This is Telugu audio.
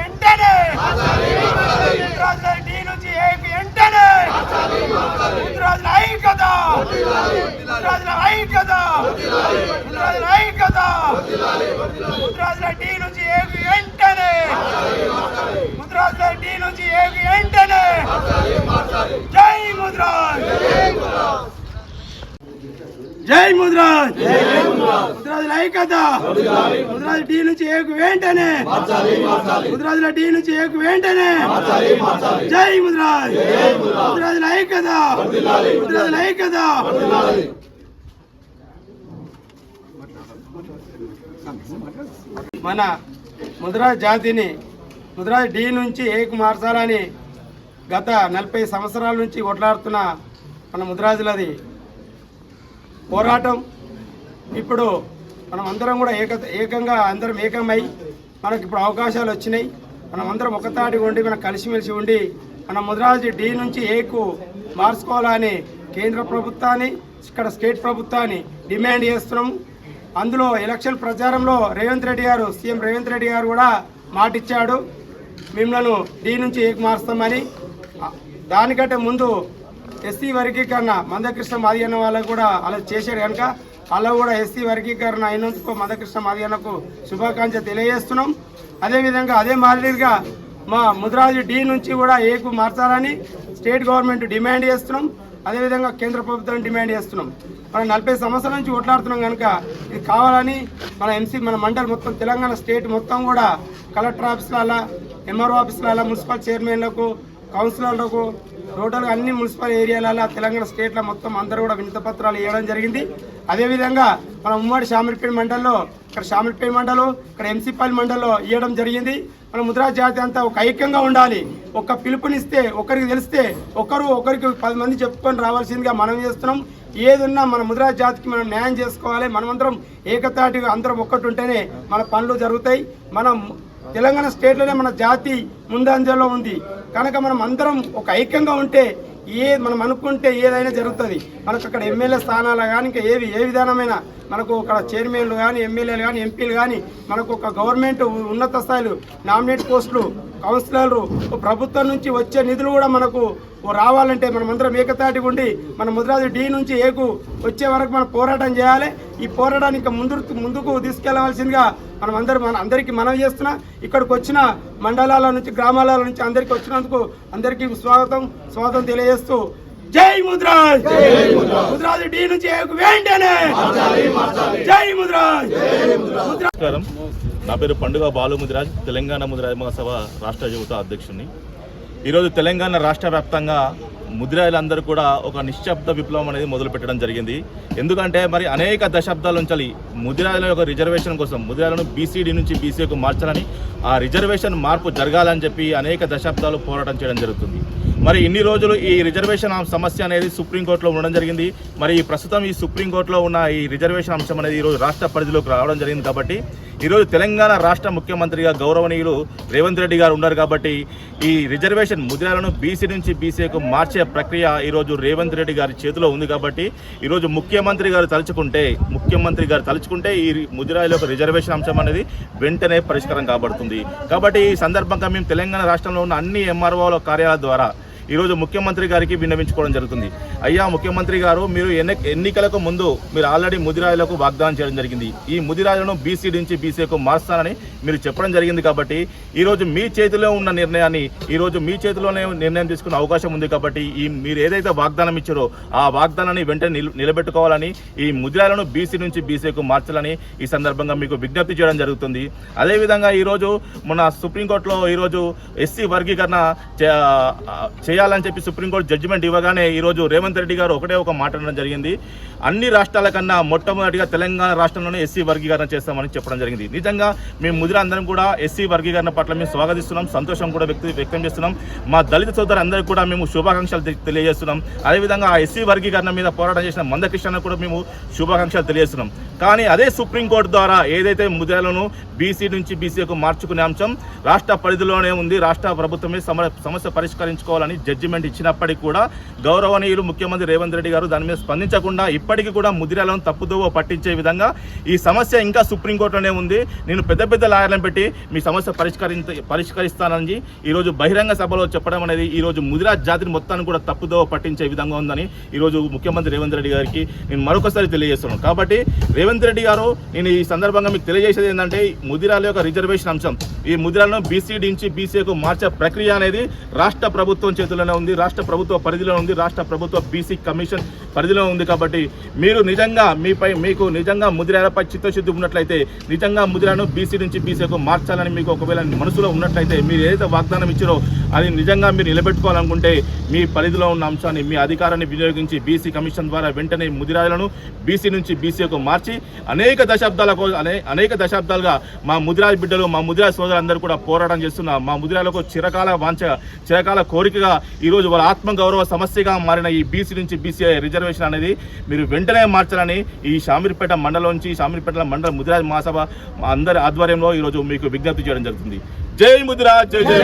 వెంటనే! ఇంద్రాజుల డి నుంచి ఏపీ వెంటనే! ఇంద్రాజుల ఐక్యత! ఇంద్రాజుల ఐక్యత! ఇంద్రాజుల ఐక్యత! ఇంద్రాజుల డి నుంచి ఏపీ వెంటనే! ఇంద్రాజుల డి నుంచి ఏపీ వెంటనే! జై ముద్రాజ్ జై ముద్రాజ్. ముద్రాజుల ఐక్యత ముద్రాజు టీ నుంచి ఏకు వెంటనే. ముద్రాజుల టీ నుంచి ఏకు వెంటనే. జై ముద్రాజ్. ముద్రాజుల ఐక్యత ముద్రాజుల ఐక్యత మన ముద్రాజ్ జాతిని ముద్రాజ్ డీ నుంచి ఏకు మార్చాలని గత నలభై సంవత్సరాల నుంచి కొట్లాడుతున్న మన ముద్రాజులది. పోరాటం. ఇప్పుడు మనం అందరం కూడా ఏక ఏకంగా అందరం ఏకమై మనకి ఇప్పుడు అవకాశాలు వచ్చినాయి. మనం అందరం ఒకతాటి ఉండి మనం కలిసిమెలిసి ఉండి మన ముద్రాజు డి నుంచి ఏకు మార్చుకోవాలని కేంద్ర ప్రభుత్వాన్ని ఇక్కడ స్టేట్ ప్రభుత్వాన్ని డిమాండ్ చేస్తున్నాం అందులో ఎలక్షన్ ప్రచారంలో రేవంత్ రెడ్డి గారు సీఎం రేవంత్ రెడ్డి గారు కూడా మాటిచ్చాడు. మిమ్మల్ని డి నుంచి ఏకు మారుస్తామని దానికంటే ముందు ఎస్సీ వర్గీకరణ మందకృష్ణ మాదిగన్న వాళ్ళకు కూడా అలా చేశాడు కనుక అలా కూడా ఎస్సీ వర్గీకరణ అయినందుకు మందకృష్ణ మాదిగన్నకు శుభాకాంక్ష తెలియజేస్తున్నాం. అదేవిధంగా అదే మాదిరిగా మా ముద్రాజు డి నుంచి కూడా ఏకు మార్చాలని స్టేట్ గవర్నమెంట్ డిమాండ్ చేస్తున్నాం. అదేవిధంగా కేంద్ర ప్రభుత్వం డిమాండ్ చేస్తున్నాం. మనం నలభై సంవత్సరాల నుంచి ఓట్లాడుతున్నాం కనుక ఇది కావాలని మన ఎంసీ మన మండలి మొత్తం తెలంగాణ స్టేట్ మొత్తం కూడా కలెక్టర్ ఆఫీసుల ఎంఆర్ఓ ఆఫీసుల మున్సిపల్ చైర్మన్లకు కౌన్సిలర్లకు టోటల్ అన్ని మున్సిపల్ ఏరియాలలో తెలంగాణ స్టేట్లో మొత్తం అందరూ కూడా వినత పత్రాలు ఇవ్వడం జరిగింది. అదేవిధంగా మన ఉమ్మడి షామిర్పేట మండలంలో ఇక్కడ షామిర్పేట మండలం ఇక్కడ ఎంసీపల్లి మండలంలో ఇవ్వడం జరిగింది. మన ముద్రా జాతి అంతా ఒక ఐక్యంగా ఉండాలి. ఒక పిలుపునిస్తే ఒకరికి తెలిస్తే ఒకరు ఒకరికి పది మంది చెప్పుకొని రావాల్సిందిగా మనం చేస్తున్నాం. ఏదున్నా మన ముద్రా జాతికి మనం న్యాయం చేసుకోవాలి. మనమందరం ఏకతాటిగా అందరం ఒక్కటి ఉంటేనే మన పనులు జరుగుతాయి. మనం తెలంగాణ స్టేట్లోనే మన జాతి ముందంజలో ఉంది. కనుక మనం అందరం ఒక ఐక్యంగా ఉంటే ఏ మనం అనుకుంటే ఏదైనా జరుగుతుంది. మనకు అక్కడ ఎమ్మెల్యే స్థానాలు కానీ ఇంకా ఏవి ఏ విధానమైన మనకు అక్కడ చైర్మన్లు కానీ ఎమ్మెల్యేలు కానీ ఎంపీలు కానీ మనకు ఒక గవర్నమెంట్ ఉన్నత స్థాయిలు నామినేట్ పోస్టులు కౌన్సిలర్లు ప్రభుత్వం నుంచి వచ్చే నిధులు కూడా మనకు రావాలంటే మనం అందరం ఏకతాటి ఉండి మన ముద్రాజు డి నుంచి ఏకు వచ్చే వరకు మనం పోరాటం చేయాలి. ఈ పోరాటానికి ముందు ముందుకు తీసుకెళ్ళవలసిందిగా మనం అందరం మన అందరికీ మనవి చేస్తున్నా. ఇక్కడికి వచ్చిన మండలాల నుంచి గ్రామాల నుంచి అందరికీ వచ్చినందుకు అందరికీ స్వాగతం స్వాగతం తెలియజేస్తూ జై ముద్రాజ్! ముద్రాజ్! డి నుంచి వెంటనే జై ముద్రాజ్! నమస్కారం. నా పేరు పండుగ బాలు ముదిరాజ్ తెలంగాణ ముదిరాజ్ మహాసభ రాష్ట్ర యువత అధ్యక్షుడిని ఈరోజు తెలంగాణ రాష్ట్ర వ్యాప్తంగా ముదిరాజులందరూ కూడా ఒక నిశ్శబ్ద విప్లవం అనేది మొదలుపెట్టడం జరిగింది. ఎందుకంటే మరి అనేక దశాబ్దాల నుంచి ముదిరాజుల యొక్క రిజర్వేషన్ కోసం ముదిరాజులను బీసీడీ నుంచి బీసీకు మార్చాలని ఆ రిజర్వేషన్ మార్పు జరగాలని చెప్పి అనేక దశాబ్దాలు పోరాటం చేయడం జరుగుతుంది. మరి ఇన్ని రోజులు ఈ రిజర్వేషన్ సమస్య అనేది సుప్రీంకోర్టులో ఉండడం జరిగింది. మరి ఈ ప్రస్తుతం ఈ సుప్రీంకోర్టులో ఉన్న ఈ రిజర్వేషన్ అంశం అనేది ఈరోజు రాష్ట్ర పరిధిలోకి రావడం జరిగింది కాబట్టి ఈరోజు తెలంగాణ రాష్ట్ర ముఖ్యమంత్రిగా గౌరవనీయులు రేవంత్ రెడ్డి గారు ఉన్నారు కాబట్టి ఈ రిజర్వేషన్ ముద్రాలను బీసీ నుంచి బీసీకు మార్చే ప్రక్రియ ఈరోజు రేవంత్ రెడ్డి గారి చేతిలో ఉంది కాబట్టి ఈరోజు ముఖ్యమంత్రి గారు తలుచుకుంటే ముఖ్యమంత్రి గారు తలుచుకుంటే ఈ ముదిరాయిల యొక్క రిజర్వేషన్ అంశం అనేది వెంటనే పరిష్కారం కాబడుతుంది. కాబట్టి ఈ సందర్భంగా మేము తెలంగాణ రాష్ట్రంలో ఉన్న అన్ని ఎంఆర్ఓల కార్యాలయాల ద్వారా ఈరోజు ముఖ్యమంత్రి గారికి విన్నవించుకోవడం జరుగుతుంది. అయ్యా ముఖ్యమంత్రి గారు మీరు ఎన్ని ఎన్నికలకు ముందు మీరు ఆల్రెడీ ముదిరాజులకు వాగ్దానం చేయడం జరిగింది. ఈ ముదిరాజులను బీసీ నుంచి బీసీకు మారుస్తానని మీరు చెప్పడం జరిగింది కాబట్టి ఈరోజు మీ చేతిలో ఉన్న నిర్ణయాన్ని ఈరోజు మీ చేతిలోనే నిర్ణయం తీసుకునే అవకాశం ఉంది కాబట్టి ఈ మీరు ఏదైతే వాగ్దానం ఇచ్చారో ఆ వాగ్దానాన్ని వెంటనే నిలబెట్టుకోవాలని ఈ ముదిరాలను బీసీ నుంచి బీసీకు మార్చాలని ఈ సందర్భంగా మీకు విజ్ఞప్తి చేయడం జరుగుతుంది. అదేవిధంగా ఈరోజు మన సుప్రీంకోర్టులో ఈరోజు ఎస్సీ వర్గీకరణ చే- చేయాలని చెప్పి సుప్రీంకోర్టు జడ్జిమెంట్ ఇవ్వగానే ఈరోజు రేవంత్ రెడ్డి గారు ఒకటే ఒక మాట జరిగింది. అన్ని రాష్ట్రాల కన్నా మొట్టమొదటిగా తెలంగాణ రాష్ట్రంలోనే ఎస్సీ వర్గీకరణ చేస్తామని చెప్పడం జరిగింది. నిజంగా మేము ముదిరందరం కూడా ఎస్సీ వర్గీకరణ పట్ల మేము స్వాగతిస్తున్నాం సంతోషం కూడా వ్యక్తి వ్యక్తం చేస్తున్నాం. మా దళిత సోదరులందరికీ కూడా మేము శుభాకాంక్షలు తెలియజేస్తున్నాం. అదేవిధంగా ఆ ఎస్సీ వర్గీకరణ మీద పోరాటం చేసిన మందకృష్ణ కూడా మేము శుభాకాంక్షలు తెలియజేస్తున్నాం. కానీ అదే సుప్రీంకోర్టు ద్వారా ఏదైతే ముద్రలను బీసీ నుంచి బీసీకు మార్చుకునే అంశం రాష్ట్ర పరిధిలోనే ఉంది. రాష్ట్ర ప్రభుత్వమే సమ సమస్య పరిష్కరించుకోవాలని జడ్జిమెంట్ ఇచ్చినప్పటికీ కూడా గౌరవనీయులు ముఖ్యమంత్రి రేవంత్ రెడ్డి గారు దాని మీద స్పందించకుండా ఇప్పటికీ కూడా ముదిరాలను తప్పుదోవ పట్టించే విధంగా ఈ సమస్య ఇంకా సుప్రీంకోర్టులోనే ఉంది. నేను పెద్ద పెద్ద లాయర్లను పెట్టి మీ సమస్య పరిష్కరించ పరిష్కరిస్తానని ఈరోజు బహిరంగ సభలో చెప్పడం అనేది ఈరోజు ముదిరా జాతిని మొత్తాన్ని కూడా తప్పుదోవ పట్టించే విధంగా ఉందని ఈరోజు ముఖ్యమంత్రి రేవంత్ రెడ్డి గారికి నేను మరొకసారి తెలియజేస్తున్నాను. కాబట్టి రేవంత్ రెడ్డి గారు నేను ఈ సందర్భంగా మీకు తెలియజేసేది ఏంటంటే ముదిరాల యొక్క రిజర్వేషన్ అంశం. ఈ ముదిరాలను బీసీ నుంచి బీసీకు మార్చే ప్రక్రియ అనేది రాష్ట్ర ప్రభుత్వం చేతుల్లోనే ఉంది రాష్ట్ర ప్రభుత్వ పరిధిలో ఉంది రాష్ట్ర ప్రభుత్వ బీసీ కమిషన్ పరిధిలో ఉంది కాబట్టి మీరు నిజంగా మీపై మీకు నిజంగా ముదిరాలపై చిత్తశుద్ధి ఉన్నట్లయితే నిజంగా ముదిరాను బీసీ నుంచి బీసీకు మార్చాలని మీకు ఒకవేళ మనసులో ఉన్నట్లయితే మీరు ఏదైతే వాగ్దానం ఇచ్చారో అది నిజంగా మీరు నిలబెట్టుకోవాలనుకుంటే మీ పరిధిలో ఉన్న అంశాన్ని మీ అధికారాన్ని వినియోగించి బీసీ కమిషన్ ద్వారా వెంటనే ముదిరాలను బీసీ నుంచి బీసీకు మార్చి అనేక దశాబ్దాల కో- అనే అనేక దశాబ్దాలుగా మా ముదిరాజ్ బిడ్డలు మా ముదిరాజ్ సోదరులందరూ కూడా పోరాటం చేస్తున్న మా ముదిరాలకు చిరకాల వాంఛ చిరకాల కోరికగా ఈరోజు వాళ్ళ ఆత్మగౌరవ సమస్యగా మారిన ఈ బీసీ నుంచి బీసీ రిజర్వేషన్ అనేది మీరు వెంటనే మార్చాలని ఈ షామీర్పేట మండలం నుంచి షామీర్పేట మండల ముదిరాజ్ మహాసభ అందరి ఆధ్వర్యంలో ఈరోజు మీకు విజ్ఞప్తి చేయడం జరుగుతుంది. జై ముదిరాజ్ జై జై.